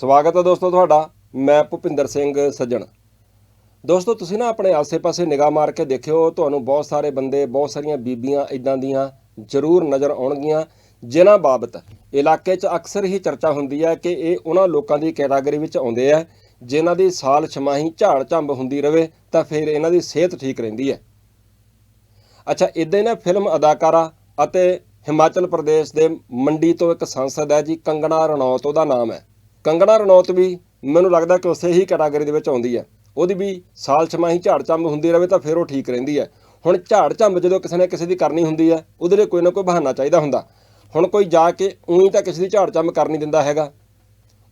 ਸਵਾਗਤ ਹੈ ਦੋਸਤੋ ਤੁਹਾਡਾ, ਮੈਂ ਭੁਪਿੰਦਰ ਸਿੰਘ ਸੱਜਣ। ਦੋਸਤੋ, ਤੁਸੀਂ ਨਾ ਆਪਣੇ ਆਸੇ-ਪਾਸੇ ਨਿਗਾਹ ਮਾਰ ਕੇ ਦੇਖਿਓ, ਤੁਹਾਨੂੰ ਬਹੁਤ ਸਾਰੇ ਬੰਦੇ, ਬਹੁਤ ਸਾਰੀਆਂ ਬੀਬੀਆਂ ਇਦਾਂ ਦੀਆਂ ਜ਼ਰੂਰ ਨਜ਼ਰ ਆਉਣਗੀਆਂ, ਜਿਨ੍ਹਾਂ ਬਾਬਤ ਇਲਾਕੇ 'ਚ ਅਕਸਰ ਹੀ ਚਰਚਾ ਹੁੰਦੀ ਹੈ ਕਿ ਇਹ ਉਹਨਾਂ ਲੋਕਾਂ ਦੀ ਕੈਟਾਗਰੀ ਵਿੱਚ ਆਉਂਦੇ ਆ, ਜਿਨ੍ਹਾਂ ਦੀ ਸਾਲ ਛਮਾਹੀ ਝਾੜ ਝੰਬ ਹੁੰਦੀ ਰਵੇ, ਤਾਂ ਫਿਰ ਇਹਨਾਂ ਦੀ ਸਿਹਤ ਠੀਕ ਰਹਿੰਦੀ ਹੈ। ਅੱਛਾ ਇਦਾਂ ਹੀ ਨਾ ਫਿਲਮ ਅਦਾਕਾਰਾ ਅਤੇ ਹਿਮਾਚਲ ਪ੍ਰਦੇਸ਼ ਦੇ ਮੰਡੀ ਤੋਂ ਇੱਕ ਸੰਸਦ ਹੈ ਜੀ, ਕੰਗਣਾ ਰਣੌਤ, ਉਹਦਾ ਨਾਮ ਹੈ। ਕੰਗਣਾ ਰਣੌਤ ਵੀ ਮੈਨੂੰ ਲੱਗਦਾ ਕਿ ਉਸੇ ਹੀ ਕੈਟਾਗਰੀ ਦੇ ਵਿੱਚ ਆਉਂਦੀ ਹੈ। ਉਹਦੀ ਵੀ ਸਾਲ ਛਮਾਹੀ ਝਾੜ ਝੰਬ ਹੁੰਦੀ ਰਹੇ ਤਾਂ ਫਿਰ ਉਹ ਠੀਕ ਰਹਿੰਦੀ ਹੈ। ਹੁਣ ਝਾੜ ਝੰਬ ਜਦੋਂ ਕਿਸੇ ਨੇ ਕਿਸੇ ਦੀ ਕਰਨੀ ਹੁੰਦੀ ਹੈ, ਉਹਦੇ ਲਈ ਕੋਈ ਨਾ ਕੋਈ ਬਹਾਨਾ ਚਾਹੀਦਾ ਹੁੰਦਾ। ਹੁਣ ਕੋਈ ਜਾ ਕੇ ਉਹੀ ਤਾਂ ਕਿਸੇ ਦੀ ਝਾੜ ਝੰਬ ਕਰ ਨਹੀਂ ਦਿੰਦਾ ਹੈਗਾ।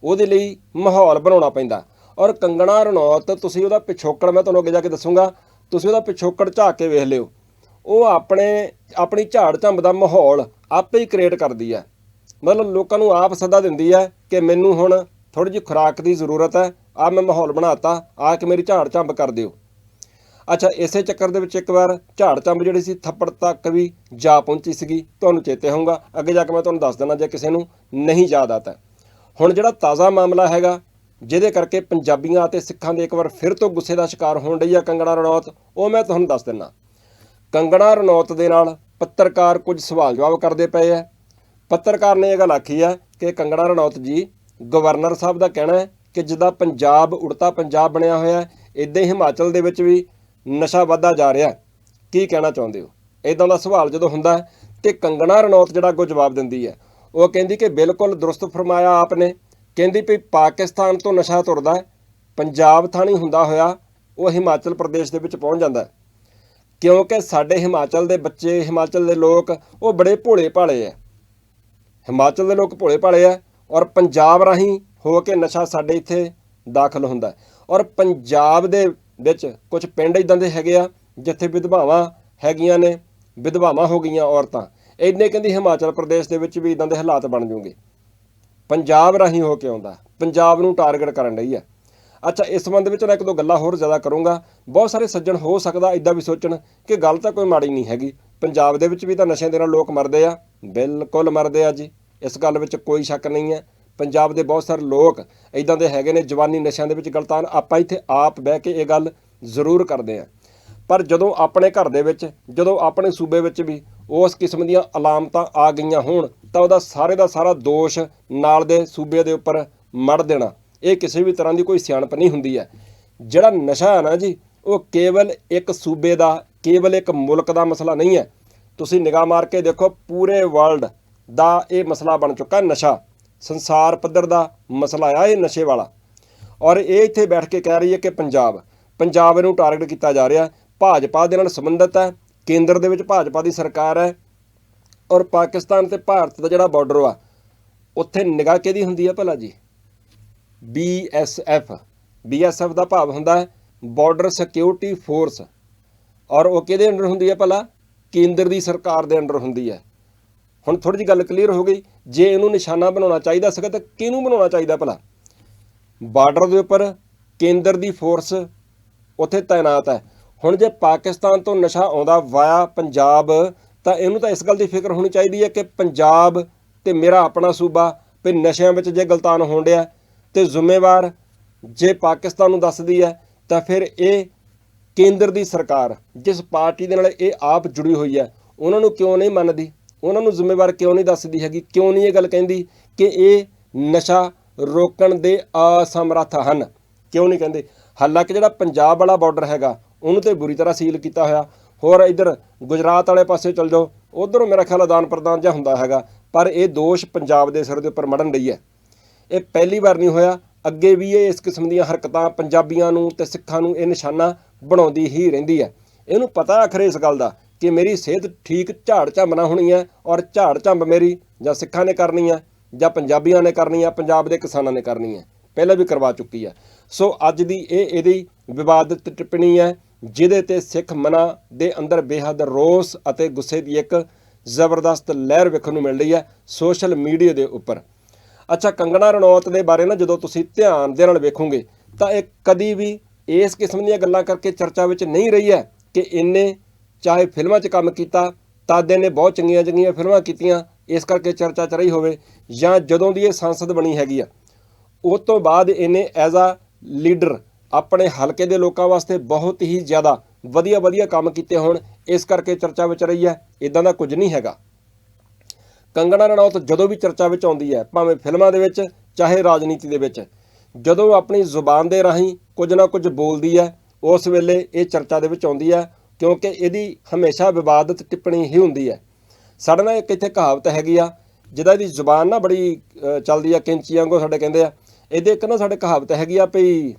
ਉਹਦੇ ਲਈ ਮਾਹੌਲ ਬਣਾਉਣਾ ਪੈਂਦਾ। ਔਰ ਕੰਗਣਾ ਰਣੌਤ, ਤੁਸੀਂ ਉਹਦਾ ਪਿਛੋਕੜ ਮੈਂ ਤੁਹਾਨੂੰ ਅੱਗੇ ਜਾ ਕੇ ਦੱਸੂਗਾ। ਤੁਸੀਂ ਉਹਦਾ ਪਿਛੋਕੜ ਝਾਕ ਕੇ ਵੇਖ ਲਿਓ। ਉਹ ਆਪਣੇ, ਆਪਣੀ ਝਾੜ ਝੰਬ ਦਾ ਮਾਹੌਲ ਆਪੇ ਹੀ ਕ੍ਰੀਏਟ ਕਰਦੀ ਹੈ। ਮਤਲਬ ਲੋਕਾਂ ਨੂੰ ਆਪ ਸੱਦਾ ਦਿੰਦੀ ਹੈ ਕਿ ਮੈਨੂੰ ਹੁਣ ਥੋੜੀ ਜਿਹੀ ਖੁਰਾਕ ਦੀ ਜ਼ਰੂਰਤ ਹੈ, ਆ ਮੈਂ ਮਾਹੌਲ ਬਣਾਤਾ, ਆ ਕੇ ਮੇਰੀ ਝਾੜ ਝੰਬ ਕਰ ਦਿਓ। ਅੱਛਾ, ਇਸੇ ਚੱਕਰ ਦੇ ਵਿੱਚ ਇੱਕ ਵਾਰ ਝਾੜ ਝੰਬ ਜਿਹੜੀ ਸੀ, ਥੱਪੜ ਤੱਕ ਵੀ ਜਾ ਪਹੁੰਚੀ ਸੀਗੀ, ਤੁਹਾਨੂੰ ਚੇਤੇ ਹੋਊਗਾ। ਅੱਗੇ ਜਾ ਕੇ ਮੈਂ ਤੁਹਾਨੂੰ ਦੱਸ ਦਿੰਦਾ ਜੇ ਕਿਸੇ ਨੂੰ ਨਹੀਂ ਯਾਦ ਆਤਾ। ਹੁਣ ਜਿਹੜਾ ਤਾਜ਼ਾ ਮਾਮਲਾ ਹੈਗਾ, ਜਿਹਦੇ ਕਰਕੇ ਪੰਜਾਬੀਆਂ ਅਤੇ ਸਿੱਖਾਂ ਦੇ ਇੱਕ ਵਾਰ ਫਿਰ ਤੋਂ ਗੁੱਸੇ ਦਾ ਸ਼ਿਕਾਰ ਹੋਣ ਰਹੀ ਆ ਕੰਗਣਾ ਰਣੌਤ, ਉਹ ਮੈਂ ਤੁਹਾਨੂੰ ਦੱਸ ਦਿੰਦਾ। ਕੰਗਣਾ ਰਣੌਤ ਦੇ ਨਾਲ ਪੱਤਰਕਾਰ ਕੁਝ ਸਵਾਲ ਜਵਾਬ ਕਰਦੇ ਪਏ ਆ। ਪੱਤਰਕਾਰ ਨੇ ਇਹ ਗੱਲ ਆਖੀ ਹੈ ਕਿ ਕੰਗਣਾ ਰਣੌਤ ਜੀ, ਗਵਰਨਰ ਸਾਹਿਬ ਦਾ ਕਹਿਣਾ ਹੈ ਕਿ ਜਿੱਦਾਂ ਪੰਜਾਬ ਉੜਤਾ ਪੰਜਾਬ ਬਣਿਆ ਹੋਇਆ ਹੈ ਇਦਾਂ ਹੀ ਹਿਮਾਚਲ ਦੇ ਵਿੱਚ ਵੀ ਨਸ਼ਾ ਵੱਧਦਾ ਜਾ ਰਿਹਾ ਕੀ ਕਹਿਣਾ ਚਾਹੁੰਦੇ ਹੋ? ਇਦਾਂ ਦਾ ਸਵਾਲ ਜਦੋਂ ਹੁੰਦਾ ਹੈ ਤੇ ਕੰਗਣਾ ਰਣੌਤ ਜਿਹੜਾ ਅੱਗੋਂ ਜਵਾਬ ਦਿੰਦੀ ਹੈ, ਉਹ ਕਹਿੰਦੀ ਕਿ ਬਿਲਕੁਲ ਦਰੁਸਤ ਫਰਮਾਇਆ ਆਪਨੇ ਕਹਿੰਦੀ ਵੀ ਪਾਕਿਸਤਾਨ ਤੋਂ ਨਸ਼ਾ ਤੁਰਦਾ ਪੰਜਾਬ ਥਾਣੀ ਹੁੰਦਾ ਹੋਇਆ, ਉਹ ਹਿਮਾਚਲ ਪ੍ਰਦੇਸ਼ ਦੇ ਵਿੱਚ ਪਹੁੰਚ ਜਾਂਦਾ ਕਿਉਂਕਿ ਸਾਡੇ ਹਿਮਾਚਲ ਦੇ ਬੱਚੇ, ਹਿਮਾਚਲ ਦੇ ਲੋਕ, ਉਹ ਬੜੇ ਭੋਲੇ ਭਾਲੇ ਆ ਹਿਮਾਚਲ ਦੇ ਲੋਕ ਭੋਲੇ ਭਾਲੇ ਆ ਔਰ ਪੰਜਾਬ ਰਾਹੀਂ ਹੋ ਕੇ ਨਸ਼ਾ ਸਾਡੇ ਇੱਥੇ ਦਾਖਲ ਹੁੰਦਾ ਔਰ ਪੰਜਾਬ ਦੇ ਵਿੱਚ ਕੁਝ ਪਿੰਡ ਇਦਾਂ ਦੇ ਹੈਗੇ ਆ ਜਿੱਥੇ ਵਿਧਵਾਵਾਂ ਹੈਗੀਆਂ ਨੇ, ਵਿਧਵਾਵਾਂ ਹੋ ਗਈਆਂ ਔਰਤਾਂ। ਇੰਨੇ ਕਹਿੰਦੀ ਹਿਮਾਚਲ ਪ੍ਰਦੇਸ਼ ਦੇ ਵਿੱਚ ਵੀ ਇਦਾਂ ਦੇ ਹਾਲਾਤ ਬਣ ਜੂਗੇ ਪੰਜਾਬ ਰਾਹੀਂ ਹੋ ਕੇ ਆਉਂਦਾ ਪੰਜਾਬ ਨੂੰ ਟਾਰਗੇਟ ਕਰਨ ਲਈ ਆ। ਅੱਛਾ, ਇਸ ਸੰਬੰਧ ਵਿੱਚ ਮੈਂ ਇੱਕ ਦੋ ਗੱਲਾਂ ਹੋਰ ਜ਼ਿਆਦਾ ਕਰੂੰਗਾ। ਬਹੁਤ ਸਾਰੇ ਸੱਜਣ ਹੋ ਸਕਦਾ ਇਦਾਂ ਵੀ ਸੋਚਣ ਕਿ ਗੱਲ ਤਾਂ ਕੋਈ ਮਾੜੀ ਨਹੀਂ ਹੈਗੀ। ਪੰਜਾਬ ਦੇ ਵਿੱਚ ਵੀ ਤਾਂ ਨਸ਼ਿਆਂ ਦੇ ਨਾਲ ਲੋਕ ਮਰਦੇ ਆ। ਬਿਲਕੁਲ ਮਰਦੇ ਆ ਜੀ। ਇਸ ਗੱਲ ਵਿੱਚ ਕੋਈ ਸ਼ੱਕ ਨਹੀਂ ਹੈ। ਪੰਜਾਬ ਦੇ ਬਹੁਤ ਸਾਰੇ ਲੋਕ ਇਦਾਂ ਦੇ ਹੈਗੇ ਨੇ, ਜਵਾਨੀ ਨਸ਼ਿਆਂ ਦੇ ਵਿੱਚ ਗਲਤਾਨ। ਆਪਾਂ ਇੱਥੇ ਆਪ ਬਹਿ ਕੇ ਇਹ ਗੱਲ ਜ਼ਰੂਰ ਕਰਦੇ ਆ ਪਰ ਜਦੋਂ ਆਪਣੇ ਘਰ ਦੇ ਵਿੱਚ, ਜਦੋਂ ਆਪਣੇ ਸੂਬੇ ਵਿੱਚ ਵੀ ਉਸ ਕਿਸਮ ਦੀਆਂ ਅਲਾਮਤਾਂ ਆ ਗਈਆਂ ਹੋਣ, ਤਾਂ ਉਹਦਾ ਸਾਰੇ ਦਾ ਸਾਰਾ ਦੋਸ਼ ਨਾਲ ਦੇ ਸੂਬੇ ਦੇ ਉੱਪਰ ਮੜ ਦੇਣਾ। ਇਹ ਕਿਸੇ ਵੀ ਤਰ੍ਹਾਂ ਦੀ ਕੋਈ ਸਿਆਣਪ ਨਹੀਂ ਹੁੰਦੀ ਹੈ। ਜਿਹੜਾ ਨਸ਼ਾ ਹੈ ਨਾ ਜੀ, ਉਹ ਕੇਵਲ ਇੱਕ ਸੂਬੇ ਦਾ, ਕੇਵਲ ਇੱਕ ਮੁਲਕ ਦਾ ਮਸਲਾ ਨਹੀਂ ਹੈ। ਤੁਸੀਂ ਨਿਗਾਹ ਮਾਰ ਕੇ ਦੇਖੋ, ਪੂਰੇ ਵਰਲਡ ਦਾ ਇਹ ਮਸਲਾ ਬਣ ਚੁੱਕਾ ਨਸ਼ਾ। ਸੰਸਾਰ ਪੱਧਰ ਦਾ ਮਸਲਾ ਆ ਇਹ ਨਸ਼ੇ ਵਾਲਾ। ਔਰ ਇਹ ਇੱਥੇ ਬੈਠ ਕੇ ਕਹਿ ਰਹੀ ਹੈ ਕਿ ਪੰਜਾਬ ਪੰਜਾਬ ਨੂੰ ਟਾਰਗੇਟ ਕੀਤਾ ਜਾ ਰਿਹਾ। ਭਾਜਪਾ ਦੇ ਨਾਲ ਸੰਬੰਧਿਤ ਹੈ, ਕੇਂਦਰ ਦੇ ਵਿੱਚ ਭਾਜਪਾ ਦੀ ਸਰਕਾਰ ਹੈ। ਔਰ ਪਾਕਿਸਤਾਨ ਤੇ ਭਾਰਤ ਦਾ ਜਿਹੜਾ ਬਾਰਡਰ ਆ, ਉੱਥੇ ਨਿਗਾਹ ਕਿਹਦੀ ਹੁੰਦੀ ਆ ਭਲਾ ਜੀ? BSF BSF ਦਾ ਭਾਵ ਹੁੰਦਾ ਹੈ ਬਾਰਡਰ ਸਿਕਿਉਰਿਟੀ ਫੋਰਸ ਔਰ ਉਹ ਕਿਹਦੇ ਅੰਡਰ ਹੁੰਦੀ ਹੈ ਭਲਾ? ਕੇਂਦਰ ਦੀ ਸਰਕਾਰ ਦੇ ਅੰਡਰ ਹੁੰਦੀ ਹੈ। ਹੁਣ ਥੋੜੀ ਜਿਹੀ ਗੱਲ ਕਲੀਅਰ ਹੋ ਗਈ। ਜੇ ਇਹਨੂੰ ਨਿਸ਼ਾਨਾ ਬਣਾਉਣਾ ਚਾਹੀਦਾ ਸੀਗਾ ਤਾਂ ਕਿਹਨੂੰ ਬਣਾਉਣਾ ਚਾਹੀਦਾ ਭਲਾ? ਬਾਰਡਰ ਦੇ ਉੱਪਰ ਕੇਂਦਰ ਦੀ ਫੋਰਸ ਉੱਥੇ ਤਾਇਨਾਤ ਹੈ। ਹੁਣ ਜੇ ਪਾਕਿਸਤਾਨ ਤੋਂ ਨਸ਼ਾ ਆਉਂਦਾ ਵਾਇਆ ਪੰਜਾਬ, ਤਾਂ ਇਹਨੂੰ ਤਾਂ ਇਸ ਗੱਲ ਦੀ ਫਿਕਰ ਹੋਣੀ ਚਾਹੀਦੀ ਹੈ ਕਿ ਪੰਜਾਬ ਤੇ ਮੇਰਾ ਆਪਣਾ ਸੂਬਾ, ਵੀ ਨਸ਼ਿਆਂ ਵਿੱਚ ਜੇ ਗਲਤਾਨ ਹੋਣ ਡਿਆ ਤੇ ਜ਼ਿੰਮੇਵਾਰ ਜੇ ਪਾਕਿਸਤਾਨ ਨੂੰ ਦੱਸਦੀ ਹੈ, ਤਾਂ ਫਿਰ ਇਹ ਕੇਂਦਰ ਦੀ ਸਰਕਾਰ, ਜਿਸ ਪਾਰਟੀ ਦੇ ਨਾਲ ਇਹ ਆਪ ਜੁੜੀ ਹੋਈ ਹੈ, ਉਹਨਾਂ ਨੂੰ ਕਿਉਂ ਨਹੀਂ ਮੰਨਦੀ? ਉਹਨਾਂ ਨੂੰ ਜ਼ਿੰਮੇਵਾਰ ਕਿਉਂ ਨਹੀਂ ਦੱਸਦੀ ਹੈਗੀ? ਕਿਉਂ ਨਹੀਂ ਇਹ ਗੱਲ ਕਹਿੰਦੀ ਕਿ ਇਹ ਨਸ਼ਾ ਰੋਕਣ ਦੇ ਅਸਮਰੱਥ ਹਨ? ਕਿਉਂ ਨਹੀਂ ਕਹਿੰਦੇ? ਹਾਲਾਂਕਿ ਜਿਹੜਾ ਪੰਜਾਬ ਵਾਲਾ ਬਾਰਡਰ ਹੈਗਾ, ਉਹਨੂੰ ਤੇ ਬੁਰੀ ਤਰ੍ਹਾਂ ਸੀਲ ਕੀਤਾ ਹੋਇਆ। ਹੋਰ ਇਧਰ ਗੁਜਰਾਤ ਵਾਲੇ ਪਾਸੇ ਚਲ ਜਾਓ, ਉਧਰੋਂ ਮੇਰਾ ਖਿਆਲ ਆਦਾਨ ਪ੍ਰਦਾਨ ਜਿਹਾ ਹੁੰਦਾ ਹੈਗਾ, ਪਰ ਇਹ ਦੋਸ਼ ਪੰਜਾਬ ਦੇ ਸਿਰ ਦੇ ਉੱਪਰ ਮੜਨ ਰਹੀ ਹੈ। ਇਹ ਪਹਿਲੀ ਵਾਰ ਨਹੀਂ ਹੋਇਆ, ਅੱਗੇ ਵੀ ਇਹ ਇਸ ਕਿਸਮ ਦੀਆਂ ਹਰਕਤਾਂ ਪੰਜਾਬੀਆਂ ਨੂੰ ਤੇ ਸਿੱਖਾਂ ਨੂੰ ਇਹ ਨਿਸ਼ਾਨਾ ਬਣਾਉਂਦੀ ਹੀ ਰਹਿੰਦੀ ਹੈ। ਇਹਨੂੰ ਪਤਾ ਆਖਰੇ ਇਸ ਗੱਲ ਦਾ ਕਿ ਮੇਰੀ ਸਿਹਤ ਠੀਕ ਝਾੜ ਝੰਬ ਨਾ ਹੋਣੀ ਹੈ ਔਰ ਝਾੜ ਝੰਬ ਮੇਰੀ ਜਾਂ ਸਿੱਖਾਂ ਨੇ ਕਰਨੀ ਹੈ ਜਾਂ ਪੰਜਾਬੀਆਂ ਨੇ ਕਰਨੀ ਹੈ, ਪੰਜਾਬ ਦੇ ਕਿਸਾਨਾਂ ਨੇ ਕਰਨੀ ਹੈ, ਪਹਿਲਾਂ ਵੀ ਕਰਵਾ ਚੁੱਕੀ ਹੈ। ਸੋ ਅੱਜ ਦੀ ਇਹ ਇਹਦੀ ਵਿਵਾਦਿਤ ਟਿੱਪਣੀ ਹੈ, ਜਿਹਦੇ ਤੇ ਸਿੱਖ ਮਨਾਂ ਦੇ ਅੰਦਰ ਬੇਹੱਦ ਰੋਸ ਅਤੇ ਗੁੱਸੇ ਦੀ ਇੱਕ ਜ਼ਬਰਦਸਤ ਲਹਿਰ ਵੇਖਣ ਨੂੰ ਮਿਲ ਰਹੀ ਹੈ ਸੋਸ਼ਲ ਮੀਡੀਆ ਦੇ ਉੱਪਰ। ਅੱਛਾ, ਕੰਗਣਾ ਰਣੌਤ ਦੇ ਬਾਰੇ ਨਾ ਜਦੋਂ ਤੁਸੀਂ ਧਿਆਨ ਦੇ ਨਾਲ ਵੇਖੋਗੇ, ਤਾਂ ਇਹ ਕਦੀ ਵੀ ਇਸ ਕਿਸਮ ਦੀਆਂ ਗੱਲਾਂ ਕਰਕੇ ਚਰਚਾ ਵਿੱਚ ਨਹੀਂ ਰਹੀ ਹੈ ਕਿ ਇੰਨੇ ਚਾਹੇ ਫਿਲਮਾਂ 'ਚ ਕੰਮ ਕੀਤਾ, ਤਾਦੇ ਨੇ ਬਹੁਤ ਚੰਗੀਆਂ ਚੰਗੀਆਂ ਫਿਲਮਾਂ ਕੀਤੀਆਂ, ਇਸ ਕਰਕੇ ਚਰਚਾ ਚ ਰਹੀ ਹੋਵੇ ਜਾਂ ਜਦੋਂ ਦੀ ਇਹ ਸੰਸਦ ਬਣੀ ਹੈਗੀ ਆ। ਉਸ ਤੋਂ ਬਾਅਦ ਇਹਨੇ ਐਜ਼ ਆ ਲੀਡਰ ਆਪਣੇ ਹਲਕੇ ਦੇ ਲੋਕਾਂ ਵਾਸਤੇ ਬਹੁਤ ਹੀ ਜ਼ਿਆਦਾ ਵਧੀਆ ਵਧੀਆ ਕੰਮ ਕੀਤੇ ਹੋਣ, ਇਸ ਕਰਕੇ ਚਰਚਾ ਵਿੱਚ ਰਹੀ ਹੈ ਇਦਾਂ ਦਾ ਕੁਝ ਨਹੀਂ ਹੈਗਾ। ਕੰਗਣਾ ਰਣੌਤ ਜਦੋਂ ਵੀ ਚਰਚਾ ਵਿੱਚ ਆਉਂਦੀ ਹੈ, ਭਾਵੇਂ ਫਿਲਮਾਂ ਦੇ ਵਿੱਚ ਚਾਹੇ ਰਾਜਨੀਤੀ ਦੇ ਵਿੱਚ, ਜਦੋਂ ਆਪਣੀ ਜ਼ੁਬਾਨ ਦੇ ਰਾਹੀਂ ਕੁਝ ਨਾ ਕੁਝ ਬੋਲਦੀ ਹੈ, ਉਸ ਵੇਲੇ ਇਹ ਚਰਚਾ ਦੇ ਵਿੱਚ ਆਉਂਦੀ ਹੈ ਕਿਉਂਕਿ ਇਹਦੀ ਹਮੇਸ਼ਾ ਵਿਵਾਦਤ ਟਿੱਪਣੀ ਹੀ ਹੁੰਦੀ ਹੈ। ਸਾਡੇ ਨਾਲ ਇੱਕ ਇੱਥੇ ਕਹਾਵਤ ਹੈਗੀ ਆ, ਜਿਹਦਾ ਇਹਦੀ ਜ਼ੁਬਾਨ ਨਾ ਬੜੀ ਚੱਲਦੀ ਆ, ਕੈਂਚੀ ਵਾਂਗੂ ਸਾਡੇ ਕਹਿੰਦੇ ਆ। ਇਹਦੇ ਇੱਕ ਨਾ ਸਾਡੇ ਕਹਾਵਤ ਹੈਗੀ ਆ ਭਈ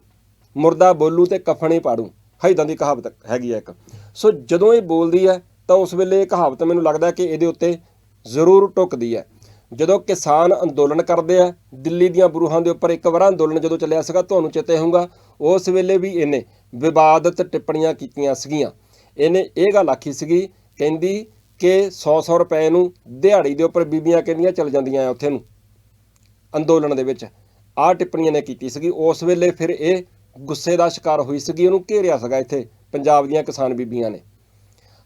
ਮੁਰਦਾ ਬੋਲੂ ਤੇ ਕਫਣੀ ਪਾੜੂ। ਹੈਦਾਂ ਦੀ ਕਹਾਵਤ ਹੈਗੀ ਆ ਇੱਕ। ਸੋ ਜਦੋਂ ਇਹ ਬੋਲਦੀ ਹੈ, ਤਾਂ ਉਸ ਵੇਲੇ ਇਹ ਕਹਾਵਤ ਮੈਨੂੰ ਲੱਗਦਾ ਕਿ ਇਹਦੇ ਉੱਤੇ ਜ਼ਰੂਰ ਟੁਕਦੀ ਹੈ। ਜਦੋਂ ਕਿਸਾਨ ਅੰਦੋਲਨ ਕਰਦੇ ਆ, ਦਿੱਲੀ ਦੀਆਂ ਬਰੂਹਾਂ ਦੇ ਉੱਪਰ ਇੱਕ ਵਾਰ ਅੰਦੋਲਨ ਜਦੋਂ ਚੱਲਿਆ ਸੀਗਾ, ਤੁਹਾਨੂੰ ਚੇਤੇ ਹੋਊਗਾ, ਉਸ ਵੇਲੇ ਵੀ ਇਹਨੇ ਵਿਵਾਦਤ ਟਿੱਪਣੀਆਂ ਕੀਤੀਆਂ ਸੀਗੀਆਂ। ਇਹਨੇ ਇਹ ਗੱਲ ਆਖੀ ਸੀਗੀ, ਕਹਿੰਦੀ ਕਿ 100-100 ਰੁਪਏ ਨੂੰ ਦਿਹਾੜੀ ਦੇ ਉੱਪਰ ਬੀਬੀਆਂ ਕਹਿੰਦੀਆਂ ਚੱਲ ਜਾਂਦੀਆਂ ਆ ਉੱਥੇ ਨੂੰ, ਅੰਦੋਲਨ ਦੇ ਵਿੱਚ। ਆਹ ਟਿੱਪਣੀਆਂ ਨੇ ਕੀਤੀ ਸੀਗੀ। ਉਸ ਵੇਲੇ ਫਿਰ ਇਹ ਗੁੱਸੇ ਦਾ ਸ਼ਿਕਾਰ ਹੋਈ ਸੀਗੀ, ਉਹਨੂੰ ਘੇਰਿਆ ਸੀਗਾ ਇੱਥੇ, ਪੰਜਾਬ ਦੀਆਂ ਕਿਸਾਨ ਬੀਬੀਆਂ ਨੇ।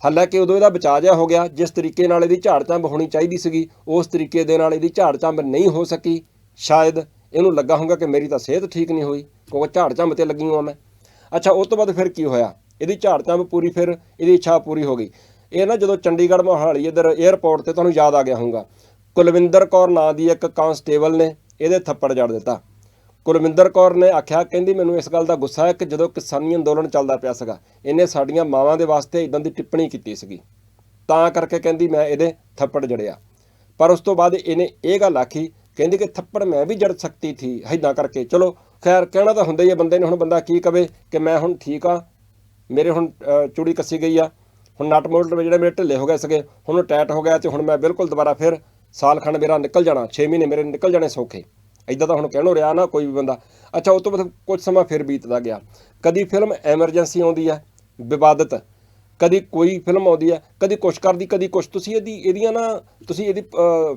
ਹਾਲਾਂਕਿ ਉਦੋਂ ਇਹਦਾ ਬਚਾਅ ਜਿਹਾ ਹੋ ਗਿਆ, ਜਿਸ ਤਰੀਕੇ ਨਾਲ ਇਹਦੀ ਝਾੜਚੰਬ ਹੋਣੀ ਚਾਹੀਦੀ ਸੀਗੀ, ਉਸ ਤਰੀਕੇ ਦੇ ਨਾਲ ਇਹਦੀ ਝਾੜਚੰਬ ਨਹੀਂ ਹੋ ਸਕੀ। ਸ਼ਾਇਦ ਇਹਨੂੰ ਲੱਗਾ ਹੋਊਗਾ ਕਿ ਮੇਰੀ ਤਾਂ ਸਿਹਤ ਠੀਕ ਨਹੀਂ ਹੋਈ, ਕਿਉਂਕਿ ਝਾੜਝੰਬ ਤੇ ਲੱਗੀ ਹਾਂ ਮੈਂ। ਅੱਛਾ, ਉਸ ਤੋਂ ਬਾਅਦ ਫਿਰ ਕੀ ਹੋਇਆ? ਇਹਦੀ ਝਾੜ ਝੰਬ ਪੂਰੀ ਫਿਰ ਇਹਦੀ ਇੱਛਾ ਪੂਰੀ ਹੋ ਗਈ। ਇਹ ਨਾ ਜਦੋਂ ਚੰਡੀਗੜ੍ਹ, ਮੋਹਾਲੀ ਇੱਧਰ 에ਅਰਪੋਰਟ ਤੇ ਤੁਹਾਨੂੰ ਯਾਦ ਆ ਗਿਆ ਹੋਊਗਾ। ਕੁਲਵਿੰਦਰ ਕੌਰ ਨਾਂ ਦੀ ਇੱਕ ਕਾਂਸਟੇਬਲ ਨੇ ਇਹਦੇ ਥੱਪੜ ਜੜ ਦਿੱਤਾ। ਕੁਲਵਿੰਦਰ ਕੌਰ ਨੇ ਆਖਿਆ, ਕਹਿੰਦੀ ਮੈਨੂੰ ਇਸ ਗੱਲ ਦਾ ਗੁੱਸਾ ਹੈ ਕਿ ਜਦੋਂ ਕਿਸਾਨੀ ਅੰਦੋਲਨ ਚੱਲਦਾ ਪਿਆ ਸੀਗਾ, ਇਹਨੇ ਸਾਡੀਆਂ ਮਾਵਾਂ ਦੇ ਵਾਸਤੇ ਇਦਾਂ ਦੀ ਟਿੱਪਣੀ ਕੀਤੀ ਸੀਗੀ। ਤਾਂ ਕਰਕੇ ਕਹਿੰਦੀ ਮੈਂ ਇਹਦੇ ਥੱਪੜ ਜੜਿਆ। ਪਰ ਉਸ ਤੋਂ ਬਾਅਦ ਇਹਨੇ ਇਹ ਗੱਲ ਆਖੀ, ਕਹਿੰਦੀ ਕਿ ਥੱਪੜ ਮੈਂ ਵੀ ਜੜ ਸਕਤੀ ਥੀ, ਏਦਾਂ ਕਰਕੇ। ਚਲੋ, ਖੈਰ, ਕਹਿਣਾ ਤਾਂ ਹੁੰਦਾ ਹੀ ਹੈ, ਬੰਦੇ ਨੇ ਹੁਣ ਬੰਦਾ ਕੀ ਕਵੇ ਕਿ ਮੈਂ ਹੁਣ ਠੀਕ ਆ ਮੇਰੇ ਹੁਣ ਚੂੜੀ ਕੱਸੀ ਗਈ ਆ। ਹੁਣ ਨਟ ਮੋਲਡ ਜਿਹੜੇ ਮੇਰੇ ਢਿੱਲੇ ਹੋ ਗਏ ਸੀਗੇ, ਹੁਣ ਉਹ ਟਾਈਟ ਹੋ ਗਿਆ ਤੇ ਹੁਣ ਮੈਂ ਬਿਲਕੁਲ ਦੁਬਾਰਾ ਫਿਰ ਸਾਲ ਖੰਡ ਮੇਰਾ ਨਿਕਲ ਜਾਣਾ 6 ਮਹੀਨੇ ਮੇਰੇ ਨਿਕਲ ਜਾਣੇ ਸੌਖੇ। ਇਦਾਂ ਤਾਂ ਹੁਣ ਕਹਿਣੋ ਰਿਹਾ ਨਾ ਕੋਈ ਵੀ ਬੰਦਾ। ਅੱਛਾ ਉਸ ਤੋਂ ਬਾਅਦ ਕੁਝ ਸਮਾਂ ਫਿਰ ਬੀਤਦਾ ਗਿਆ। ਕਦੀ ਫਿਲਮ ਐਮਰਜੈਂਸੀ ਆਉਂਦੀ ਹੈ ਵਿਵਾਦਤ। ਕਦੀ ਕੋਈ ਫਿਲਮ ਆਉਂਦੀ ਹੈ ਕਦੀ ਕੁਛ ਕਰਦੀ, ਕਦੀ ਕੁਛ। ਤੁਸੀਂ ਇਹਦੀ, ਇਹਦੀਆਂ ਨਾ, ਤੁਸੀਂ ਇਹਦੀ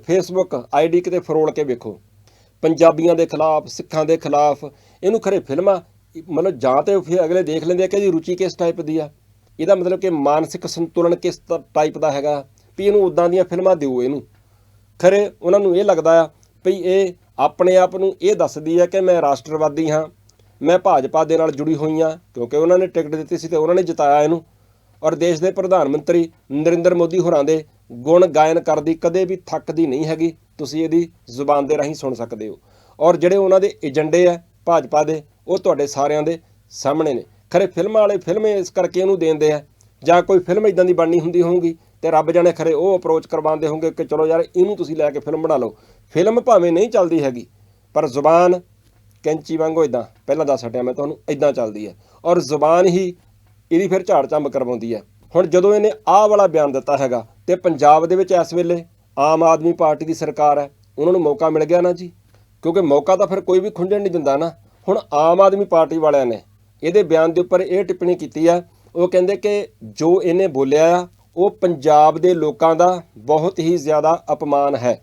ਫੇਸਬੁੱਕ ਆਈਡੀ ਕਿਤੇ ਫਰੋਲ ਕੇ ਵੇਖੋ। ਪੰਜਾਬੀਆਂ ਦੇ ਖਿਲਾਫ, ਸਿੱਖਾਂ ਦੇ ਖਿਲਾਫ, ਇਹਨੂੰ ਖਰੇ ਫਿਲਮਾਂ ਮਤਲਬ ਜਾਂ ਤੇ ਫਿਰ ਅਗਲੇ ਦੇਖ ਲੈਂਦੇ ਆ ਕਿ ਇਹਦੀ ਰੁਚੀ ਕਿਸ ਟਾਈਪ ਦੀ ਆ। ਇਹਦਾ ਮਤਲਬ ਕਿ ਮਾਨਸਿਕ ਸੰਤੁਲਨ ਕਿਸ ਟਾਈਪ ਦਾ ਹੈਗਾ, ਵੀ ਇਹਨੂੰ ਉਦਾਂ ਦੀਆਂ ਫਿਲਮਾਂ ਦਿਓ ਇਹਨੂੰ। ਖਰੇ ਉਹਨਾਂ ਨੂੰ ਇਹ ਲੱਗਦਾ ਆ ਵੀ ਇਹ ਆਪਣੇ ਆਪ ਨੂੰ ਇਹ ਦੱਸਦੀ ਹੈ ਕਿ ਮੈਂ ਰਾਸ਼ਟਰਵਾਦੀ ਹਾਂ, ਮੈਂ ਭਾਜਪਾ ਦੇ ਨਾਲ ਜੁੜੀ ਹੋਈ ਹਾਂ, ਕਿਉਂਕਿ ਉਹਨਾਂ ਨੇ ਟਿਕਟ ਦਿੱਤੀ ਸੀ ਤੇ ਉਹਨਾਂ ਨੇ ਜਿਤਾਇਆ ਇਹਨੂੰ। ਔਰ ਦੇਸ਼ ਦੇ ਪ੍ਰਧਾਨ ਮੰਤਰੀ ਨਰਿੰਦਰ ਮੋਦੀ ਹੋਰਾਂ ਦੇ ਗੁਣ ਗਾਇਨ ਕਰਦੀ ਕਦੇ ਵੀ ਥੱਕਦੀ ਨਹੀਂ ਹੈਗੀ। ਤੁਸੀਂ ਇਹਦੀ ਜ਼ੁਬਾਨ ਦੇ ਰਾਹੀਂ ਸੁਣ ਸਕਦੇ ਹੋ। ਔਰ ਜਿਹੜੇ ਉਹਨਾਂ ਦੇ ਏਜੰਡੇ ਆ ਭਾਜਪਾ ਦੇ ਉਹ ਤੁਹਾਡੇ ਸਾਰਿਆਂ ਦੇ ਸਾਹਮਣੇ ਨੇ। ਖਰੇ ਫਿਲਮਾਂ ਵਾਲੇ ਫਿਲਮ ਇਸ ਕਰਕੇ ਇਹਨੂੰ ਦੇਂਦੇ ਆ, ਜਾਂ ਕੋਈ ਫਿਲਮ ਇਦਾਂ ਦੀ ਬਣਨੀ ਹੁੰਦੀ ਹੋਊਗੀ ਤੇ ਰੱਬ ਜਾਣੇ ਖਰੇ ਉਹ ਅਪਰੋਚ ਕਰਵਾਉਂਦੇ ਹੋਣਗੇ ਕਿ ਚਲੋ ਯਾਰ ਇਹਨੂੰ ਤੁਸੀਂ ਲੈ ਕੇ ਫਿਲਮ ਬਣਾ ਲਓ। ਫਿਲਮ ਭਾਵੇਂ ਨਹੀਂ ਚੱਲਦੀ ਹੈਗੀ, ਪਰ ਜ਼ੁਬਾਨ ਕੈਂਚੀ ਵਾਂਗੂ ਇਦਾਂ ਪਹਿਲਾਂ ਦੱਸ ਹਟਿਆ ਮੈਂ ਤੁਹਾਨੂੰ ਇਦਾਂ ਚੱਲਦੀ ਹੈ। ਔਰ ਜ਼ੁਬਾਨ ਹੀ ਇਹਦੀ ਫਿਰ ਝਾੜ ਝੰਬ ਕਰਵਾਉਂਦੀ ਹੈ। ਹੁਣ ਜਦੋਂ ਇਹਨੇ ਆਹ ਵਾਲਾ ਬਿਆਨ ਦਿੱਤਾ ਹੈਗਾ, ਤੇ ਪੰਜਾਬ ਦੇ ਵਿੱਚ ਇਸ ਵੇਲੇ ਆਮ ਆਦਮੀ ਪਾਰਟੀ ਦੀ ਸਰਕਾਰ ਹੈ, ਉਹਨਾਂ ਨੂੰ ਮੌਕਾ ਮਿਲ ਗਿਆ ਨਾ ਜੀ? ਕਿਉਂਕਿ ਮੌਕਾ ਤਾਂ ਫਿਰ ਕੋਈ ਵੀ ਖੁੰਝਣ ਨਹੀਂ ਦਿੰਦਾ ਨਾ। ਹੁਣ ਆਮ ਆਦਮੀ ਪਾਰਟੀ ਵਾਲਿਆਂ ਨੇ ਇਹਦੇ ਬਿਆਨ ਦੇ ਉੱਪਰ ਇਹ ਟਿੱਪਣੀ ਕੀਤੀ ਆ। ਉਹ ਕਹਿੰਦੇ ਕਿ ਜੋ ਇਹਨੇ ਬੋਲਿਆ ਆ, ਉਹ ਪੰਜਾਬ ਦੇ ਲੋਕਾਂ ਦਾ ਬਹੁਤ ਹੀ ਜ਼ਿਆਦਾ ਅਪਮਾਨ ਹੈ।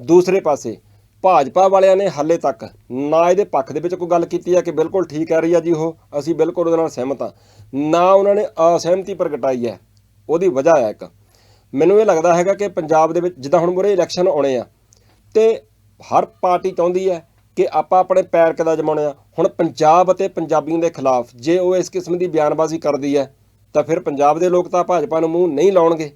ਦੂਸਰੇ ਪਾਸੇ ਭਾਜਪਾ ਵਾਲਿਆਂ ਨੇ ਹਾਲੇ ਤੱਕ ਨਾ ਇਹਦੇ ਪੱਖ ਦੇ ਵਿੱਚ ਕੋਈ ਗੱਲ ਕੀਤੀ ਹੈ ਕਿ ਬਿਲਕੁਲ ਠੀਕ ਕਹਿ ਰਹੀ ਆ ਜੀ ਉਹ, ਅਸੀਂ ਬਿਲਕੁਲ ਉਹਦੇ ਨਾਲ ਸਹਿਮਤ ਹਾਂ ਨਾ ਉਹਨਾਂ ਨੇ ਅਸਹਿਮਤੀ ਪ੍ਰਗਟਾਈ ਹੈ ਉਹਦੀ ਵਜ੍ਹਾ ਹੈ ਇੱਕ। ਮੈਨੂੰ ਇਹ ਲੱਗਦਾ ਹੈਗਾ ਕਿ ਪੰਜਾਬ ਦੇ ਵਿੱਚ ਜਿੱਦਾਂ ਹੁਣ ਮੁਰੇ ਇਲੈਕਸ਼ਨ ਆਉਣੇ ਆ, ਤੇ ਹਰ ਪਾਰਟੀ ਚਾਹੁੰਦੀ ਹੈ ਕਿ ਆਪਾਂ ਆਪਣੇ ਪੈਰ ਕਿੱਦਾਂ ਜਮਾਉਣੇ ਆ? ਹੁਣ ਪੰਜਾਬ ਅਤੇ ਪੰਜਾਬੀਆਂ ਦੇ ਖਿਲਾਫ ਜੇ ਉਹ ਇਸ ਕਿਸਮ ਦੀ ਬਿਆਨਬਾਜ਼ੀ ਕਰਦੀ ਹੈ, ਤਾਂ ਫਿਰ ਪੰਜਾਬ ਦੇ ਲੋਕ ਤਾਂ ਭਾਜਪਾ ਨੂੰ ਮੂੰਹ ਨਹੀਂ ਲਾਉਣਗੇ।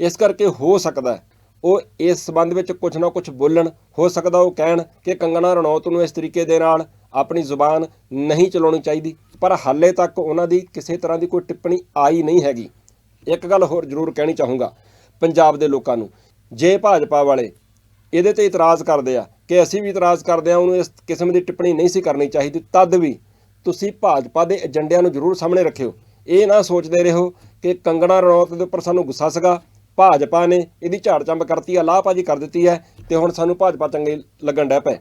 ਇਸ ਕਰਕੇ ਹੋ ਸਕਦਾ ਉਹ ਇਸ ਸੰਬੰਧ ਵਿੱਚ ਕੁਝ ਨਾ ਕੁਝ ਬੋਲਣ, ਹੋ ਸਕਦਾ ਉਹ ਕਹਿਣ ਕਿ ਕੰਗਣਾ ਰਣੌਤ ਨੂੰ ਇਸ ਤਰੀਕੇ ਦੇ ਨਾਲ ਆਪਣੀ ਜ਼ੁਬਾਨ ਨਹੀਂ ਚਲਾਉਣੀ ਚਾਹੀਦੀ। ਪਰ ਹਾਲੇ ਤੱਕ ਉਹਨਾਂ ਦੀ ਕਿਸੇ ਤਰ੍ਹਾਂ ਦੀ ਕੋਈ ਟਿੱਪਣੀ ਆਈ ਨਹੀਂ ਹੈਗੀ। ਇੱਕ ਗੱਲ ਹੋਰ ਜ਼ਰੂਰ ਕਹਿਣੀ ਚਾਹੂੰਗਾ, ਪੰਜਾਬ ਦੇ ਲੋਕਾਂ ਨੂੰ। ਜੇ ਭਾਜਪਾ ਵਾਲੇ ਇਹਦੇ ਤੇ ਇਤਰਾਜ਼ ਕਰਦੇ ਆ ਕਿ ਅਸੀਂ ਵੀ ਇਤਰਾਜ਼ ਕਰਦੇ ਹਾਂ, ਉਹਨੂੰ ਇਸ ਕਿਸਮ ਦੀ ਟਿੱਪਣੀ ਨਹੀਂ ਸੀ ਕਰਨੀ ਚਾਹੀਦੀ। ਤਦ ਵੀ ਤੁਸੀਂ ਭਾਜਪਾ ਦੇ ਏਜੰਡਿਆਂ ਨੂੰ ਜ਼ਰੂਰ ਸਾਹਮਣੇ ਰੱਖਿਓ। ਇਹ ਨਾ ਸੋਚਦੇ ਰਹੋ ਕਿ ਕੰਗਣਾ ਰਣੌਤ ਦੇ ਉੱਪਰ ਸਾਨੂੰ ਗੁੱਸਾ ਸੀਗਾ। ਭਾਜਪਾ ਨੇ ਇਹਦੀ ਝਾੜ ਚੰਬ ਕਰਤੀ ਆ ਲਾਹਪਾਜੀ ਕਰ ਦਿੱਤੀ ਹੈ ਤੇ ਹੁਣ ਸਾਨੂੰ ਭਾਜਪਾ ਚੰਗੇ ਲੱਗਣ ਡੈ ਪਏ।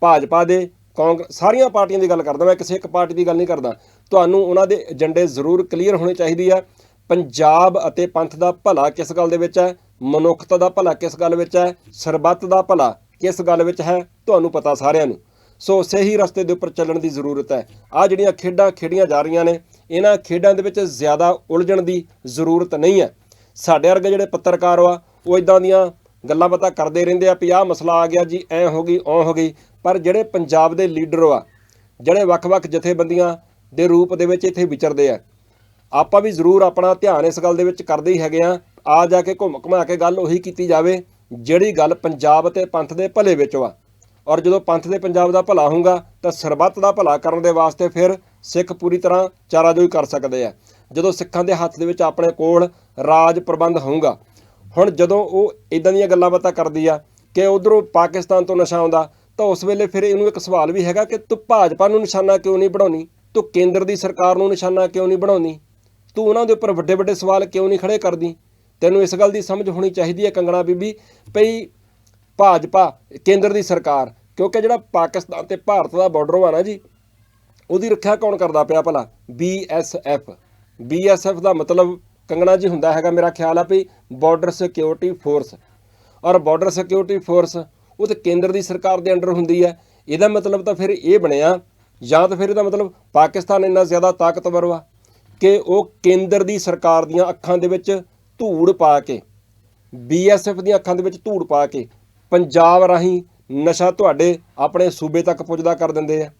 ਭਾਜਪਾ ਦੇ ਕਾਂਗਰਸ, ਸਾਰੀਆਂ ਪਾਰਟੀਆਂ ਦੀ ਗੱਲ ਕਰਦਾ ਮੈਂ, ਕਿਸੇ ਇੱਕ ਪਾਰਟੀ ਦੀ ਗੱਲ ਨਹੀਂ ਕਰਦਾ। ਤੁਹਾਨੂੰ ਉਹਨਾਂ ਦੇ ਏਜੰਡੇ ਜ਼ਰੂਰ ਕਲੀਅਰ ਹੋਣੇ ਚਾਹੀਦੀ ਆ। ਪੰਜਾਬ ਅਤੇ ਪੰਥ ਦਾ ਭਲਾ ਕਿਸ ਗੱਲ ਦੇ ਵਿੱਚ ਹੈ? ਮਨੁੱਖਤਾ ਦਾ ਭਲਾ ਕਿਸ ਗੱਲ ਵਿੱਚ ਹੈ? ਸਰਬੱਤ ਦਾ ਭਲਾ। ਕਿਸ ਗੱਲ ਵਿੱਚ ਹੈ, ਤੁਹਾਨੂੰ ਪਤਾ ਸਾਰਿਆਂ ਨੂੰ। ਸੋ ਸਹੀ ਰਸਤੇ ਦੇ ਉੱਪਰ ਚੱਲਣ ਦੀ ਜ਼ਰੂਰਤ ਹੈ। ਆ ਜਿਹੜੀਆਂ ਖੇਡਾਂ ਖੇਡੀਆਂ ਜਾ ਰਹੀਆਂ ਨੇ, ਇਹਨਾਂ ਖੇਡਾਂ ਦੇ ਵਿੱਚ ਜ਼ਿਆਦਾ ਉਲਝਣ ਦੀ ਜ਼ਰੂਰਤ ਨਹੀਂ ਹੈ। ਸਾਡੇ ਵਰਗੇ ਜਿਹੜੇ ਪੱਤਰਕਾਰ ਆ, ਉਹ ਇਦਾਂ ਦੀਆਂ ਗੱਲਾਂ ਬਾਤਾਂ ਕਰਦੇ ਰਹਿੰਦੇ ਆ ਵੀ ਆਹ ਮਸਲਾ ਆ ਗਿਆ ਜੀ, ਐ ਹੋ ਗਈ ਓ ਹੋ ਗਈ। ਪਰ ਜਿਹੜੇ ਪੰਜਾਬ ਦੇ ਲੀਡਰ ਆ, ਜਿਹੜੇ ਵੱਖ-ਵੱਖ ਜਥੇਬੰਦੀਆਂ ਦੇ ਰੂਪ ਦੇ ਵਿੱਚ ਇੱਥੇ ਵਿਚਰਦੇ ਆ, ਆਪਾਂ ਵੀ ਜ਼ਰੂਰ ਆਪਣਾ ਧਿਆਨ ਇਸ ਗੱਲ ਦੇ ਵਿੱਚ ਕਰਦੇ ਹੀ ਹੈਗੇ ਆ। ਆ ਜਾ ਕੇ ਘੁੰਮ ਘੁਮਾ ਕੇ ਗੱਲ ਉਹੀ ਕੀਤੀ ਜਾਵੇ। ਜਿਹੜੀ ਗੱਲ ਪੰਜਾਬ ਅਤੇ ਪੰਥ ਦੇ ਭਲੇ ਵਿੱਚ ਵਾ, ਔਰ ਜਦੋਂ ਪੰਥ ਦੇ ਪੰਜਾਬ ਦਾ ਭਲਾ ਹੋਊਗਾ, ਤਾਂ ਸਰਬੱਤ ਦਾ ਭਲਾ ਕਰਨ ਦੇ ਵਾਸਤੇ ਫਿਰ ਸਿੱਖ ਪੂਰੀ ਤਰ੍ਹਾਂ ਚਾਰਾਜੋਈ ਕਰ ਸਕਦੇ ਆ। ਜਦੋਂ ਸਿੱਖਾਂ ਦੇ ਹੱਥ ਦੇ ਵਿੱਚ ਆਪਣੇ ਕੋਲ ਰਾਜ ਪ੍ਰਬੰਧ ਹੋਊਗਾ, ਹੁਣ ਜਦੋਂ ਉਹ ਇਦਾਂ ਦੀਆਂ ਗੱਲਾਂ ਬਾਤਾਂ ਕਰਦੀ ਆ ਕਿ ਉਧਰੋਂ ਪਾਕਿਸਤਾਨ ਤੋਂ ਨਸ਼ਾ ਆਉਂਦਾ, ਤਾਂ ਉਸ ਵੇਲੇ ਫਿਰ ਇਹਨੂੰ ਇੱਕ ਸਵਾਲ ਵੀ ਹੈਗਾ ਕਿ ਤੂੰ ਭਾਜਪਾ ਨੂੰ ਨਿਸ਼ਾਨਾ ਕਿਉਂ ਨਹੀਂ ਬਣਾਉਣੀ? ਤੂੰ ਕੇਂਦਰ ਦੀ ਸਰਕਾਰ ਨੂੰ ਨਿਸ਼ਾਨਾ ਕਿਉਂ ਨਹੀਂ ਬਣਾਉਣੀ? ਤੂੰ ਉਹਨਾਂ ਦੇ ਉੱਪਰ ਵੱਡੇ ਵੱਡੇ ਸਵਾਲ ਕਿਉਂ ਨਹੀਂ ਖੜੇ ਕਰਦੀ? ਤੈਨੂੰ ਇਸ ਗੱਲ ਦੀ ਸਮਝ ਹੋਣੀ ਚਾਹੀਦੀ ਹੈ ਕੰਗਣਾ ਬੀਬੀ, ਭਈ ਭਾਜਪਾ ਕੇਂਦਰ ਦੀ ਸਰਕਾਰ, ਕਿਉਂਕਿ ਜਿਹੜਾ ਪਾਕਿਸਤਾਨ ਤੇ ਭਾਰਤ ਦਾ ਬਾਰਡਰ ਵਾ ਨਾ ਜੀ, ਉਹਦੀ ਰੱਖਿਆ ਕੌਣ ਕਰਦਾ ਪਿਆ ਭਲਾ? BSF BSF ਦਾ ਮਤਲਬ ਕੰਗਣਾ ਜੀ ਹੁੰਦਾ ਹੈਗਾ, ਮੇਰਾ ਖਿਆਲ ਆ ਵੀ ਬਾਰਡਰ ਸਿਕਿਉਰਿਟੀ ਫੋਰਸ ਔਰ ਬਾਰਡਰ ਸਿਕਿਉਰਿਟੀ ਫੋਰਸ ਉਹ ਤੇ ਕੇਂਦਰ ਦੀ ਸਰਕਾਰ ਦੇ ਅੰਡਰ ਹੁੰਦੀ ਹੈ। ਇਹਦਾ ਮਤਲਬ ਤਾਂ ਫਿਰ ਇਹ ਬਣਿਆ, ਜਾਂ ਤਾਂ ਫਿਰ ਇਹਦਾ ਮਤਲਬ ਪਾਕਿਸਤਾਨ ਇੰਨਾ ਜ਼ਿਆਦਾ ਤਾਕਤਵਰ ਵਾ ਕਿ ਉਹ ਕੇਂਦਰ ਦੀ ਸਰਕਾਰ ਦੀਆਂ ਅੱਖਾਂ ਦੇ ਵਿੱਚ ਧੂੜ ਪਾ ਕੇ ਬੀਐਸਐਫ ਦੀਆਂ ਅੱਖਾਂ ਦੇ ਵਿੱਚ ਧੂੜ ਪਾ ਕੇ ਪੰਜਾਬ ਰਾਹੀਂ ਨਸ਼ਾ ਤੁਹਾਡੇ ਆਪਣੇ ਸੂਬੇ ਤੱਕ ਪੁੱਜਦਾ ਕਰ ਦਿੰਦੇ ਆ।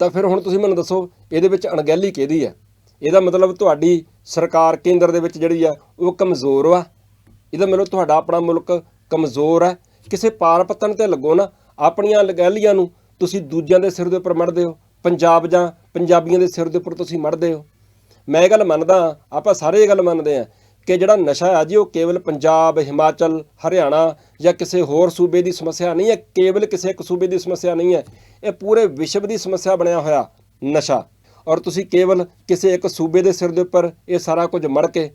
ਤਾਂ ਫਿਰ ਹੁਣ ਤੁਸੀਂ ਮੈਨੂੰ ਦੱਸੋ ਇਹਦੇ ਵਿੱਚ ਅਣਗਹਿਲੀ ਕਿਹਦੀ ਹੈ ਇਹਦਾ ਮਤਲਬ ਤੁਹਾਡੀ ਸਰਕਾਰ ਕੇਂਦਰ ਦੇ ਵਿੱਚ ਜਿਹੜੀ ਆ ਉਹ ਕਮਜ਼ੋਰ ਆ ਇਹਦਾ ਮਤਲਬ ਤੁਹਾਡਾ ਆਪਣਾ ਮੁਲਕ ਕਮਜ਼ੋਰ ਹੈ ਕਿਸੇ ਪਾਰ ਪੱਤਨ ਤੇ ਲੱਗੋ ਨਾ ਆਪਣੀਆਂ ਲਗੈਲੀਆਂ ਨੂੰ ਤੁਸੀਂ ਦੂਜਿਆਂ ਦੇ ਸਿਰ ਦੇ ਉੱਪਰ ਮੜਦੇ ਹੋ ਪੰਜਾਬ ਜਾਂ ਪੰਜਾਬੀਆਂ ਦੇ ਸਿਰ ਦੇ ਉੱਪਰ ਤੁਸੀਂ ਮੜਦੇ ਹੋ। ਮੈਂ ਇਹ ਗੱਲ ਮੰਨਦਾ ਹਾਂ, ਆਪਾਂ ਸਾਰੇ ਇਹ ਗੱਲ ਮੰਨਦੇ ਆ ਕਿ ਜਿਹੜਾ ਨਸ਼ਾ ਆ ਜੀ ਉਹ ਕੇਵਲ ਪੰਜਾਬ ਹਿਮਾਚਲ ਹਰਿਆਣਾ ਜਾਂ ਕਿਸੇ ਹੋਰ ਸੂਬੇ ਦੀ ਸਮੱਸਿਆ ਨਹੀਂ ਹੈ ਕੇਵਲ ਕਿਸੇ ਇੱਕ ਸੂਬੇ ਦੀ ਸਮੱਸਿਆ ਨਹੀਂ ਹੈ ਇਹ ਪੂਰੇ ਵਿਸ਼ਵ ਦੀ ਸਮੱਸਿਆ ਬਣਿਆ ਹੋਇਆ ਨਸ਼ਾ ਔਰ ਤੁਸੀਂ ਕੇਵਲ ਕਿਸੇ ਇੱਕ ਸੂਬੇ ਦੇ ਸਿਰ ਦੇ ਉੱਪਰ ਇਹ ਸਾਰਾ ਕੁਝ ਮੜ ਕੇ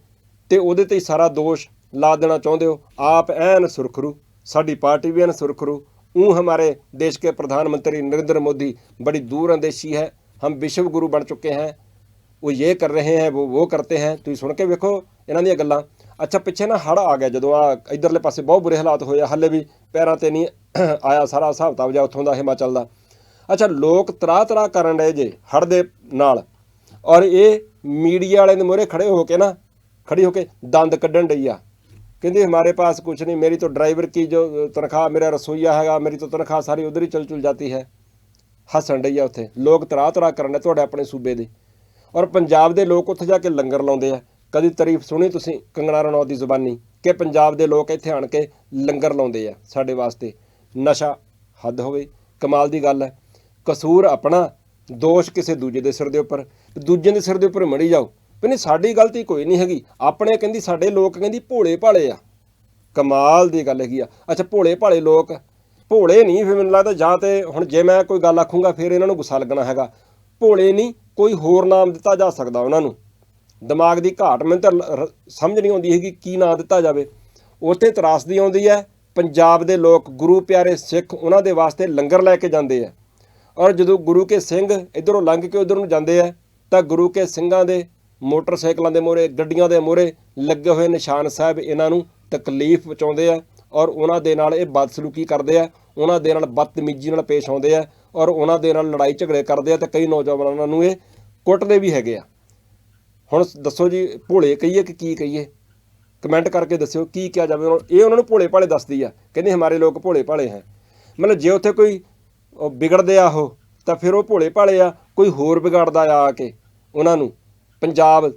ਤੇ ਉਹਦੇ ਤੇ ਹੀ ਸਾਰਾ ਦੋਸ਼ ਲਾ ਦੇਣਾ ਚਾਹੁੰਦੇ ਹੋ ਆਪ ਐਨ ਸੁਰਖਰੂ ਸਾਡੀ ਪਾਰਟੀ ਵੀ ਐਨ ਸੁਰਖਰੂ ਉਹ हमारे देश के प्रधानमंत्री नरेंद्र मोदी बड़ी दूरअंदेशी है हम विश्व गुरु बन चुके हैं ਉਹ ਇਹ ਕਰ ਰਹੇ ਹੈ ਉਹ ਉਹ ਕਰਤੇ ਹੈ ਤੁਸੀਂ ਸੁਣ ਕੇ ਵੇਖੋ ਇਹਨਾਂ ਦੀਆਂ ਗੱਲਾਂ। ਅੱਛਾ, ਪਿੱਛੇ ਨਾ ਹੜ ਆ ਗਿਆ ਜਦੋਂ ਆ ਇਧਰਲੇ ਪਾਸੇ ਬਹੁਤ ਬੁਰੇ ਹਾਲਾਤ ਹੋਏ ਆ। ਹੱਲੇ ਵੀ ਪੈਰਾਂ ਤੇ ਨਹੀਂ ਆਇਆ ਸਾਰਾ ਹਿਸਾਬ ਤਾਂ ਜਾ ਉੱਥੋਂ ਦਾ ਹਿਮਾਚਲ ਦਾ। ਅੱਛਾ, ਲੋਕ ਤਰਾ ਤਰਾ ਕਰਨ ਰਹੇ ਜੇ ਹੜ ਦੇ ਨਾਲ। ਔਰ ਇਹ ਮੀਡੀਆ ਵਾਲੇ ਦੇ ਮੋਰੇ ਖੜੇ ਹੋ ਕੇ ਨਾ, ਖੜੀ ਹੋ ਕੇ ਦੰਦ ਕੱਢਣ ਡਈ ਆ। ਕਹਿੰਦੇ, ਹਮਾਰੇ ਪਾਸ ਕੁਝ ਨਹੀਂ, ਮੇਰੀ ਤਾਂ ਡਰਾਈਵਰ ਕੀ ਜੋ ਤਨਖਾਹ, ਮੇਰਾ ਰਸੋਈਆ ਹੈਗਾ, ਮੇਰੀ ਤਾਂ ਤਨਖਾਹ ਸਾਰੀ ਉਧਰ ਹੀ ਚਲ ਚੁਲ ਜਾਂਦੀ ਹੈ। ਹੱਸਣ ਡਈ ਆ ਉੱਥੇ। ਲੋਕ ਤਰਾ ਤਰਾ ਕਰਨ ਤੁਹਾਡੇ ਆਪਣੇ ਸੂਬੇ ਦੇ। ਔਰ ਪੰਜਾਬ ਦੇ ਲੋਕ ਉੱਥੇ ਜਾ ਕੇ ਲੰਗਰ ਲਾਉਂਦੇ ਆ। ਕਦੀ ਤਾਰੀਫ ਸੁਣੀ ਤੁਸੀਂ ਕੰਗਣਾ ਰਣੌਤ ਦੀ ਜ਼ੁਬਾਨੀ ਕਿ ਪੰਜਾਬ ਦੇ ਲੋਕ ਇੱਥੇ ਆਣ ਕੇ ਲੰਗਰ ਲਾਉਂਦੇ ਆ ਸਾਡੇ ਵਾਸਤੇ? ਨਸ਼ਾ ਹੱਦ ਹੋਵੇ, ਕਮਾਲ ਦੀ ਗੱਲ ਹੈ। ਕਸੂਰ ਆਪਣਾ, ਦੋਸ਼ ਕਿਸੇ ਦੂਜੇ ਦੇ ਸਿਰ ਦੇ ਉੱਪਰ। ਦੂਜੇ ਦੇ ਸਿਰ ਦੇ ਉੱਪਰ ਮੜੀ ਜਾਓ। ਵੀ ਨਹੀਂ, ਸਾਡੀ ਗਲਤੀ ਕੋਈ ਨਹੀਂ ਹੈਗੀ। ਆਪਣੇ ਕਹਿੰਦੀ, ਸਾਡੇ ਲੋਕ ਕਹਿੰਦੀ, ਭੋਲੇ ਭਾਲੇ ਆ। ਕਮਾਲ ਦੀ ਗੱਲ ਹੈਗੀ ਆ। ਅੱਛਾ, ਭੋਲੇ ਭਾਲੇ ਲੋਕ, ਭੋਲੇ ਨਹੀਂ, ਫਿਰ ਮੈਨੂੰ ਲੱਗਦਾ ਜਾਂ ਤੇ ਹੁਣ ਜੇ ਮੈਂ ਕੋਈ ਗੱਲ ਆਖੂੰਗਾ, ਫਿਰ ਇਹਨਾਂ ਨੂੰ ਗੁੱਸਾ ਲੱਗਣਾ ਹੈਗਾ। ਭੋਲੇ ਨਹੀਂ, ਕੋਈ ਹੋਰ ਨਾਮ ਦਿੱਤਾ ਜਾ ਸਕਦਾ ਉਹਨਾਂ ਨੂੰ। ਦਿਮਾਗ ਦੀ ਘਾਟ ਮੈਨੂੰ ਤਾਂ ਲ- ਸਮਝ ਨਹੀਂ ਆਉਂਦੀ ਹੈਗੀ ਕੀ ਨਾਮ ਦਿੱਤਾ ਜਾਵੇ। ਉੱਥੇ ਤਰਾਸਦੀ ਆਉਂਦੀ ਹੈ, ਪੰਜਾਬ ਦੇ ਲੋਕ ਗੁਰੂ ਪਿਆਰੇ ਸਿੱਖ ਉਹਨਾਂ ਦੇ ਵਾਸਤੇ ਲੰਗਰ ਲੈ ਕੇ ਜਾਂਦੇ ਆ। ਔਰ ਜਦੋਂ ਗੁਰੂ ਕੇ ਸਿੰਘ ਇਧਰੋਂ ਲੰਘ ਕੇ ਉਧਰ ਨੂੰ ਜਾਂਦੇ ਆ, ਤਾਂ ਗੁਰੂ ਕੇ ਸਿੰਘਾਂ ਦੇ, ਮੋਟਰਸਾਈਕਲਾਂ ਦੇ ਮੋਹਰੇ, ਗੱਡੀਆਂ ਦੇ ਮੋਹਰੇ ਲੱਗੇ ਹੋਏ ਨਿਸ਼ਾਨ ਸਾਹਿਬ ਇਹਨਾਂ ਨੂੰ ਤਕਲੀਫ ਪਹੁੰਚਾਉਂਦੇ ਆ ਔਰ ਉਹਨਾਂ ਦੇ ਨਾਲ ਇਹ ਬਦਸਲੂਕੀ ਕਰਦੇ ਆ, ਉਹਨਾਂ ਦੇ ਨਾਲ ਬਦਤਮੀਜ਼ੀ ਨਾਲ ਪੇਸ਼ ਆਉਂਦੇ ਆ ਔਰ ਉਹਨਾਂ ਦੇ ਨਾਲ ਲੜਾਈ ਝਗੜੇ ਕਰਦੇ ਆ, ਤੇ ਕਈ ਨੌਜਵਾਨਾਂ ਨੂੰ ਇਹ ਕੁੱਟਦੇ ਵੀ ਹੈਗੇ ਆ। ਹੁਣ ਦੱਸੋ ਜੀ, ਭੋਲੇ ਕਹੀਏ ਕਿ ਕੀ ਕਹੀਏ? ਕਮੈਂਟ ਕਰਕੇ ਦੱਸਿਓ ਕੀ ਕਿਹਾ ਜਾਵੇ। ਇਹ ਉਹਨਾਂ ਨੂੰ ਭੋਲੇ ਭਾਲੇ ਦੱਸਦੀ ਆ। ਕਹਿੰਦੇ ਹਮਾਰੇ ਲੋਕ ਭੋਲੇ ਭਾਲੇ ਹੈ। ਮਤਲਬ ਜੇ ਉੱਥੇ ਕੋਈ ਵਿਗੜਦੇ ਆ ਉਹ, ਤਾਂ ਫਿਰ ਉਹ ਭੋਲੇ ਭਾਲੇ ਆ। ਕੋਈ ਹੋਰ ਵਿਗਾੜਦਾ ਆ ਆ ਕੇ ਉਹਨਾਂ ਨੂੰ। ਪੰਜਾਬ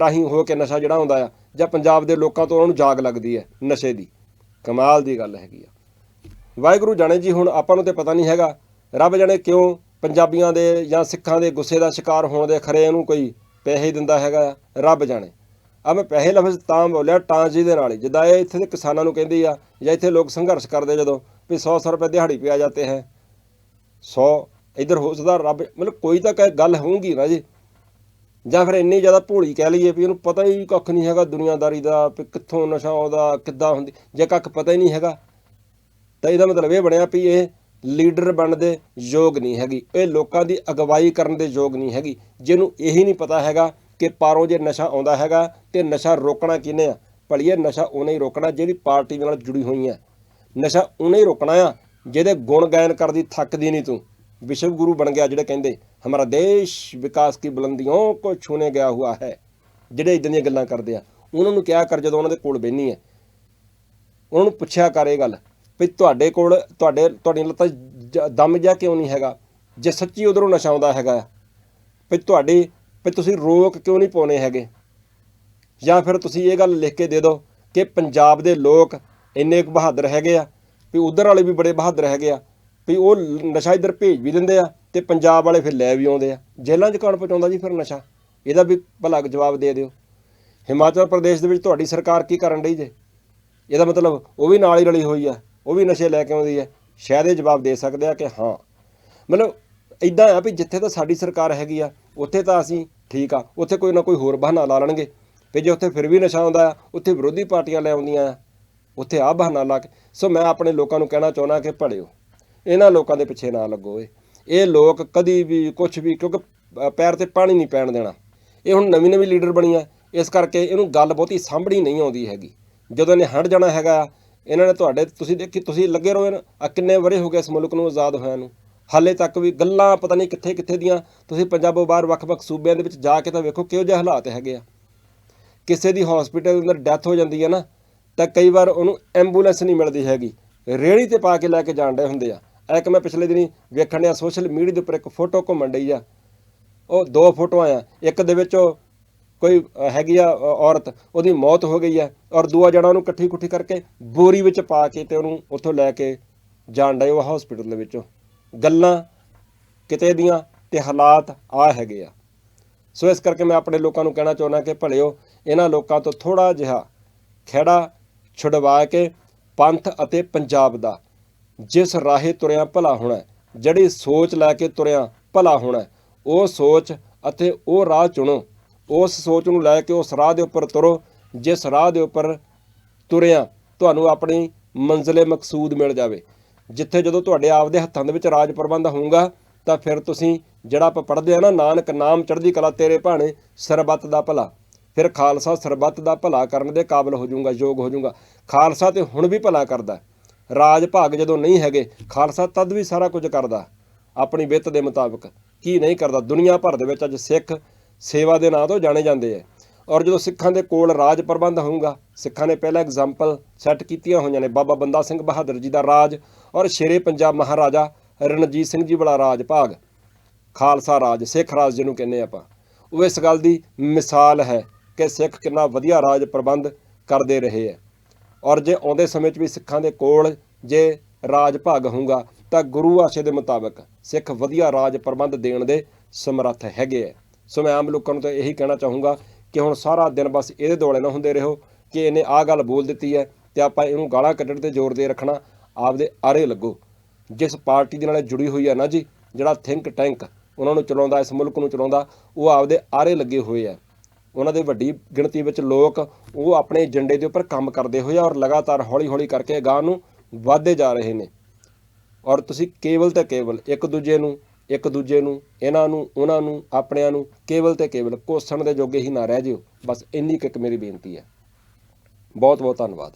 ਰਾਹੀਂ ਹੋ ਕੇ ਨਸ਼ਾ ਜਿਹੜਾ ਹੁੰਦਾ ਆ, ਜਾਂ ਪੰਜਾਬ ਦੇ ਲੋਕਾਂ ਤੋਂ ਉਹਨਾਂ ਨੂੰ ਜਾਗ ਲੱਗਦੀ ਹੈ ਨਸ਼ੇ ਦੀ। ਕਮਾਲ ਦੀ ਗੱਲ ਹੈਗੀ ਆ। ਵਾਹਿਗੁਰੂ ਜਾਣੇ ਜੀ, ਹੁਣ ਆਪਾਂ ਨੂੰ ਤੇ ਪਤਾ ਨਹੀਂ ਹੈਗਾ। ਰੱਬ ਜਾਣੇ ਕਿਉਂ ਪੰਜਾਬੀਆਂ ਦੇ ਜਾਂ ਸਿੱਖਾਂ ਦੇ ਗੁੱਸੇ ਦਾ ਸ਼ਿਕਾਰ ਹੋਣ ਦੇ ਖਰੇ ਇਹਨੂੰ ਕੋਈ ਪੈਸੇ ਹੀ ਦਿੰਦਾ ਹੈਗਾ ਆ, ਰੱਬ ਜਾਣੇ। ਆ ਮੈਂ ਪੈਸੇ ਲਫ਼ਜ਼ ਤਾਂ ਬੋਲਿਆ ਟਾਂ ਜੀ ਦੇ ਨਾਲ ਜਿੱਦਾਂ ਇਹ ਇੱਥੇ ਦੇ ਕਿਸਾਨਾਂ ਨੂੰ ਕਹਿੰਦੀ ਆ ਜਾਂ ਇੱਥੇ ਲੋਕ ਸੰਘਰਸ਼ ਕਰਦੇ ਜਦੋਂ ਵੀ 100 100 ਰੁਪਏ ਦਿਹਾੜੀ ਪਿਆ ਜਾਂਦੇ ਹੈ। 100 ਇਧਰ ਹੋ ਸਕਦਾ ਰੱਬ ਮਤਲਬ ਕੋਈ ਤਾਂ ਕਹਿ ਗੱਲ ਹੋਊਗੀ ਨਾ ਜੀ। ਜਾਂ ਫਿਰ ਇੰਨੀ ਜ਼ਿਆਦਾ ਭੋਲੀ ਕਹਿ ਲਈਏ ਵੀ ਇਹਨੂੰ ਪਤਾ ਹੀ ਕੱਖ ਨਹੀਂ ਹੈਗਾ ਦੁਨੀਆਦਾਰੀ ਦਾ ਵੀ ਕਿੱਥੋਂ ਨਸ਼ਾ ਆਉਂਦਾ ਕਿੱਦਾਂ ਹੁੰਦੀ ਜੇ ਕੱਖ ਪਤਾ ਹੀ ਨਹੀਂ ਹੈਗਾ। ਤਾਂ ਇਹਦਾ ਮਤਲਬ ਇਹ ਬਣਿਆ ਵੀ ਇਹ ਲੀਡਰ ਬਣਨ ਦੇ ਯੋਗ ਨਹੀਂ ਹੈਗੀ। ਇਹ ਲੋਕਾਂ ਦੀ ਅਗਵਾਈ ਕਰਨ ਦੇ ਯੋਗ ਨਹੀਂ ਹੈਗੀ। ਜਿਹਨੂੰ ਇਹੀ ਨਹੀਂ ਪਤਾ ਹੈਗਾ ਕਿ ਪਾਰੋਂ ਜੇ ਨਸ਼ਾ ਆਉਂਦਾ ਹੈਗਾ ਤੇ ਨਸ਼ਾ ਰੋਕਣਾ ਕਿਹਨੇ ਆ? ਭਲੀਏ ਨਸ਼ਾ ਉਹਨੇ ਹੀ ਰੋਕਣਾ ਜਿਹੜੀ ਪਾਰਟੀ ਦੇ ਨਾਲ ਜੁੜੀ ਹੋਈ ਹੈ। ਨਸ਼ਾ ਉਹਨੇ ਹੀ ਰੋਕਣਾ ਆ, ਜਿਹਦੇ ਗੁਣ ਗਾਇਨ ਕਰਦੀ ਥੱਕਦੀ ਨਹੀਂ ਤੂੰ। ਵਿਸ਼ਵ ਗੁਰੂ ਬਣ ਗਿਆ ਜਿਹੜੇ ਕਹਿੰਦੇ, ਹਮਾਰਾ ਦੇਸ਼ ਵਿਕਾਸ ਕੀ ਬੁਲੰਦੀਆਂ ਕੋ ਛੂਨੇ ਗਿਆ ਹੁਆ ਹੈ। ਜਿਹੜੇ ਇਦਾਂ ਦੀਆਂ ਗੱਲਾਂ ਕਰਦੇ ਆ। ਉਹਨਾਂ ਨੂੰ ਕਿਹਾ ਕਰ ਜਦੋਂ ਉਹਨਾਂ ਦੇ ਕੋਲ ਬੈਣੀ ਹੈ? ਉਹਨਾਂ ਨੂੰ ਪੁੱਛਿਆ ਕਰ ਇਹ ਗੱਲ। ਵੀ ਤੁਹਾਡੇ ਕੋਲ, ਤੁਹਾਡੇ, ਤੁਹਾਡੀਆਂ ਲੱਤਾਂ ਜ- ਦਮ ਜਿਹਾ ਕਿਉਂ ਨਹੀਂ ਹੈਗਾ? ਜੇ ਸੱਚੀ ਉਧਰੋਂ ਨਸ਼ਾ ਆਉਂਦਾ ਹੈਗਾ, ਵੀ ਤੁਹਾਡੀ, ਵੀ ਤੁਸੀਂ ਰੋਕ ਕਿਉਂ ਨਹੀਂ ਪਾਉਣੇ ਹੈਗੇ? ਜਾਂ ਫਿਰ ਤੁਸੀਂ ਇਹ ਗੱਲ ਲਿਖ ਕੇ ਦੇ ਦਿਓ ਕਿ ਪੰਜਾਬ ਦੇ ਲੋਕ ਇੰਨੇ ਕੁ ਬਹਾਦਰ ਹੈਗੇ ਆ, ਵੀ ਉਧਰ ਵਾਲੇ ਵੀ ਬੜੇ ਬਹਾਦਰ ਹੈਗੇ ਆ, ਵੀ ਉਹ ਲ- ਨਸ਼ਾ ਇੱਧਰ ਭੇਜ ਵੀ ਦਿੰਦੇ ਆ ਤੇ ਪੰਜਾਬ ਵਾਲੇ ਫਿਰ ਲੈ ਵੀ ਆਉਂਦੇ ਆ। ਜੇਲ੍ਹਾਂ 'ਚ ਕੌਣ ਪਹੁੰਚਾਉਂਦਾ ਜੀ ਫਿਰ ਨਸ਼ਾ? ਇਹਦਾ ਵੀ ਭਲਾ ਜਵਾਬ ਦੇ ਦਿਓ। ਹਿਮਾਚਲ ਪ੍ਰਦੇਸ਼ ਦੇ ਵਿੱਚ ਤੁਹਾਡੀ ਸਰਕਾਰ ਕੀ ਕਰਨ ਡਈ ਜੇ? ਇਹਦਾ ਮਤਲਬ ਉਹ ਵੀ ਨਾਲ ਹੀ ਰਲੀ ਹੋਈ ਆ। ਉਹ ਵੀ ਨਸ਼ੇ ਲੈ ਕੇ ਆਉਂਦੀ ਹੈ। ਸ਼ਾਇਦ ਇਹ ਜਵਾਬ ਦੇ ਸਕਦੇ ਆ ਕਿ ਹਾਂ। ਮਤਲਬ ਇਦਾਂ ਆ ਵੀ ਜਿੱਥੇ ਤਾਂ ਸਾਡੀ ਸਰਕਾਰ ਹੈਗੀ ਆ ਉੱਥੇ ਤਾਂ ਅਸੀਂ ਠੀਕ ਆ। ਉੱਥੇ ਕੋਈ ਨਾ ਕੋਈ ਹੋਰ ਬਹਾਨਾ ਲਾ ਲੈਣਗੇ। ਤੇ ਜੇ ਉੱਥੇ ਫਿਰ ਵੀ ਨਸ਼ਾ ਆਉਂਦਾ ਉੱਥੇ ਵਿਰੋਧੀ ਪਾਰਟੀਆਂ ਲੈ ਆਉਂਦੀਆਂ ਆ ਉੱਥੇ ਆ ਬਹਾਨਾ ਲਾ ਕੇ। ਸੋ ਮੈਂ ਆਪਣੇ ਲੋਕਾਂ ਨੂੰ ਕਹਿਣਾ ਚਾਹੁੰਦਾ ਕਿ ਪੜਿਓ ਇਹਨਾਂ ਲੋਕਾਂ ਦੇ ਪਿੱਛੇ ਨਾ ਲੱਗੋ ਏ ਇਹ ਲੋਕ ਕਦੀ ਵੀ ਕੁਝ ਵੀ ਕਿਉਂਕਿ ਪੈਰ ਤੇ ਪਾਣੀ ਨਹੀਂ ਪੈਣ ਦੇਣਾ। ਇਹ ਹੁਣ ਨਵੀਂ ਨਵੀਂ ਲੀਡਰ ਬਣੀ ਆ ਇਸ ਕਰਕੇ ਇਹਨੂੰ ਗੱਲ ਬਹੁਤੀ ਸਾਂਭਣੀ ਨਹੀਂ ਆਉਂਦੀ ਹੈਗੀ। ਜਦੋਂ ਇਹਨੇ ਹਟ ਜਾਣਾ ਹੈਗਾ ਆ, ਇਹਨਾਂ ਨੇ ਤੁਹਾਡੇ, ਤੁਸੀਂ ਦੇਖੀ, ਤੁਸੀਂ ਲੱਗੇ ਰਹੋ ਆ ਕਿੰਨੇ ਵਰੇ ਹੋ ਗਏ ਇਸ ਮੁਲਕ ਨੂੰ ਆਜ਼ਾਦ ਹੋਇਆ ਨੂੰ। ਹਾਲੇ ਤੱਕ ਵੀ ਗੱਲਾਂ ਪਤਾ ਨਹੀਂ ਕਿੱਥੇ ਕਿੱਥੇ ਦੀਆਂ। ਤੁਸੀਂ ਪੰਜਾਬੋਂ ਬਾਹਰ ਵੱਖ-ਵੱਖ ਸੂਬਿਆਂ ਦੇ ਵਿੱਚ ਜਾ ਕੇ ਤਾਂ ਵੇਖੋ ਕਿਹੋ ਜਿਹੇ ਹਾਲਾਤ ਹੈਗੇ ਆ। ਕਿਸੇ ਦੀ ਹਸਪੀਟਲ ਦੇ ਅੰਦਰ ਡੈਥ ਹੋ ਜਾਂਦੀ ਹੈ ਨਾ, ਤਾਂ ਕਈ ਵਾਰ ਉਹਨੂੰ ਐਂਬੂਲੈਂਸ ਨਹੀਂ ਮਿਲਦੀ ਹੈਗੀ। ਰੇੜੀ ਤੇ ਪਾ ਕੇ ਲੈ ਕੇ ਜਾਣ ਡਏ ਹੁੰਦੇ ਆ। ਇਹ ਇੱਕ ਮੈਂ ਪਿਛਲੇ ਦਿਨੀ ਵੇਖਣ ਡਿਆ ਸੋਸ਼ਲ ਮੀਡੀਆ ਦੇ ਉੱਪਰ ਇੱਕ ਫੋਟੋ ਘੁੰਮਣ ਡਈ ਆ। ਉਹ ਦੋ ਫੋਟੋਆਂ ਆ। ਇੱਕ ਦੇ ਵਿੱਚ ਉਹ ਕੋਈ ਹੈਗੀ ਆ ਔਰਤ, ਉਹਦੀ ਮੌਤ ਹੋ ਗਈ ਆ ਔਰ ਦੂਆ ਜਣਾ ਉਹਨੂੰ ਇਕੱਠੀ ਕੁੱਠੀ ਕਰਕੇ ਬੋਰੀ ਵਿੱਚ ਪਾ ਕੇ ਤੇ ਉਹਨੂੰ ਉੱਥੋਂ ਲੈ ਕੇ ਜਾਣ ਡਏ ਉਹ ਹਸਪੀਟਲ ਦੇ ਵਿੱਚੋਂ। ਗੱਲਾਂ ਕਿਤੇ ਦੀਆਂ ਤੇ ਹਾਲਾਤ ਆ ਹੈਗੇ ਆ। ਸੋ ਇਸ ਕਰਕੇ ਮੈਂ ਆਪਣੇ ਲੋਕਾਂ ਨੂੰ ਕਹਿਣਾ ਚਾਹੁੰਦਾ ਕਿ ਭਲਿਓ ਇਹਨਾਂ ਲੋਕਾਂ ਤੋਂ ਥੋੜਾ ਜਿਹਾ ਖੇੜਾ ਛੁਡਵਾ ਕੇ ਪੰਥ ਅਤੇ ਪੰਜਾਬ ਦਾ ਜਿਸ ਰਾਹੇ ਤੁਰਿਆ ਭਲਾ ਹੋਣਾ, ਜਿਹੜੀ ਸੋਚ ਲੈ ਕੇ ਤੁਰਿਆ ਭਲਾ ਹੋਣਾ, ਉਹ ਸੋਚ ਅਤੇ ਉਹ ਰਾਹ ਚੁਣੋ। ਉਸ ਸੋਚ ਨੂੰ ਲੈ ਕੇ ਉਸ ਰਾਹ ਦੇ ਉੱਪਰ ਤੁਰੋ, ਜਿਸ ਰਾਹ ਦੇ ਉੱਪਰ ਤੁਰਿਆ, ਤੁਹਾਨੂੰ ਆਪਣੀ ਮੰਜ਼ਿਲੇ ਮਕਸੂਦ ਮਿਲ ਜਾਵੇ। ਜਿੱਥੇ ਜਦੋਂ ਤੁਹਾਡੇ ਆਪਦੇ ਹੱਥਾਂ ਦੇ ਵਿੱਚ ਰਾਜ ਪ੍ਰਬੰਧ ਹੋਊਗਾ, ਤਾਂ ਫਿਰ ਤੁਸੀਂ ਜਿਹੜਾ ਆਪਾਂ ਪੜ੍ਹਦੇ ਆ ਨਾ, ਨਾਨਕ ਨਾਮ ਚੜ੍ਹਦੀ ਕਲਾ ਤੇਰੇ ਭਾਣੇ, ਸਰਬੱਤ ਦਾ ਭਲਾ। ਫਿਰ ਖਾਲਸਾ ਸਰਬੱਤ ਦਾ ਭਲਾ ਕਰਨ ਦੇ ਕਾਬਿਲ ਹੋ ਜਾਊਗਾ, ਯੋਗ ਹੋ ਜਾਊਗਾ। ਖਾਲਸਾ ਤੇ ਹੁਣ ਵੀ ਭਲਾ ਕਰਦਾ। ਰਾਜ ਭਾਗ ਜਦੋਂ ਨਹੀਂ ਹੈਗੇ, ਖਾਲਸਾ ਤਦ ਵੀ ਸਾਰਾ ਕੁਝ ਕਰਦਾ। ਆਪਣੀ ਵਿੱਤ ਦੇ ਮੁਤਾਬਕ। ਕੀ ਨਹੀਂ ਕਰਦਾ? ਦੁਨੀਆ ਭਰ ਦੇ ਵਿੱਚ ਅੱਜ ਸਿੱਖ ਸੇਵਾ ਦੇ ਨਾਂ ਤੋਂ ਜਾਣੇ ਜਾਂਦੇ ਹੈ ਔਰ ਜਦੋਂ ਸਿੱਖਾਂ ਦੇ ਕੋਲ ਰਾਜ ਪ੍ਰਬੰਧ ਹੋਊਗਾ, ਸਿੱਖਾਂ ਨੇ ਪਹਿਲਾਂ ਐਗਜ਼ਾਮਪਲ ਸੈੱਟ ਕੀਤੀਆਂ ਹੋਈਆਂ ਨੇ, ਬਾਬਾ ਬੰਦਾ ਸਿੰਘ ਬਹਾਦਰ ਜੀ ਦਾ ਰਾਜ ਔਰ ਸ਼ੇਰੇ ਪੰਜਾਬ ਮਹਾਰਾਜਾ ਰਣਜੀਤ ਸਿੰਘ ਜੀ ਵਾਲਾ ਰਾਜ ਭਾਗ, ਖਾਲਸਾ ਰਾਜ, ਸਿੱਖ ਰਾਜ ਜਿਹਨੂੰ ਕਹਿੰਦੇ ਆਪਾਂ। ਉਹ ਇਸ ਗੱਲ ਦੀ ਮਿਸਾਲ ਹੈ ਕਿ ਸਿੱਖ ਕਿੰਨਾ ਵਧੀਆ ਰਾਜ ਪ੍ਰਬੰਧ ਕਰਦੇ ਰਹੇ ਹੈ ਔਰ ਜੇ ਆਉਂਦੇ ਸਮੇਂ 'ਚ ਵੀ ਸਿੱਖਾਂ ਦੇ ਕੋਲ ਜੇ ਰਾਜ ਭਾਗ ਹੋਊਗਾ, ਤਾਂ ਗੁਰੂ ਆਸ਼ੇ ਦੇ ਮੁਤਾਬਕ ਸਿੱਖ ਵਧੀਆ ਰਾਜ ਪ੍ਰਬੰਧ ਦੇਣ ਦੇ ਸਮਰੱਥ ਹੈਗੇ ਹੈ ਸੋ ਮੈਂ ਆਮ ਲੋਕਾਂ ਨੂੰ ਤਾਂ ਇਹੀ ਕਹਿਣਾ ਚਾਹੂੰਗਾ ਕਿ ਹੁਣ ਸਾਰਾ ਦਿਨ ਬਸ ਇਹਦੇ ਦੁਆਲੇ ਨਾ ਹੁੰਦੇ ਰਹੋ ਕਿ ਇਹਨੇ ਆਹ ਗੱਲ ਬੋਲ ਦਿੱਤੀ ਹੈ ਤੇ ਆਪਾਂ ਇਹਨੂੰ ਗਾਲਾਂ ਕੱਢਣ ਤੇ ਜ਼ੋਰ ਦੇ ਰੱਖਣਾ ਆਪਦੇ ਆਰੇ ਲੱਗੋ। ਜਿਸ ਪਾਰਟੀ ਦੇ ਨਾਲ ਜੁੜੀ ਹੋਈ ਹੈ ਨਾ ਜੀ, ਜਿਹੜਾ ਥਿੰਕ ਟੈਂਕ ਉਹਨਾਂ ਨੂੰ ਚਲਾਉਂਦਾ, ਇਸ ਮੁਲਕ ਨੂੰ ਚਲਾਉਂਦਾ, ਉਹ ਆਪਦੇ ਆਰੇ ਲੱਗੇ ਹੋਏ ਆ ਉਹਨਾਂ ਦੇ ਵੱਡੀ ਗਿਣਤੀ ਵਿੱਚ ਲੋਕ ਉਹ ਆਪਣੇ ਏਜੰਡੇ ਦੇ ਉੱਪਰ ਕੰਮ ਕਰਦੇ ਹੋਏ ਆ ਔਰ ਲਗਾਤਾਰ ਹੌਲੀ-ਹੌਲੀ ਕਰਕੇ ਗਾਂ ਨੂੰ ਵਧਦੇ ਜਾ ਰਹੇ ਨੇ। ਔਰ ਤੁਸੀਂ ਕੇਵਲ ਤੇ ਕੇਵਲ ਇੱਕ ਦੂਜੇ ਨੂੰ ਇੱਕ ਦੂਜੇ ਨੂੰ, ਇਹਨਾਂ ਨੂੰ, ਉਹਨਾਂ ਨੂੰ, ਆਪਣਿਆਂ ਨੂੰ, ਕੇਵਲ ਤੇ ਕੇਵਲ ਕੋਸਣ ਦੇ ਜੋਗੇ ਹੀ ਨਾ ਰਹਿ ਜਿਓ। ਬਸ ਇੰਨੀ ਕੁ ਇੱਕ ਮੇਰੀ ਬੇਨਤੀ ਹੈ। ਬਹੁਤ ਬਹੁਤ ਧੰਨਵਾਦ।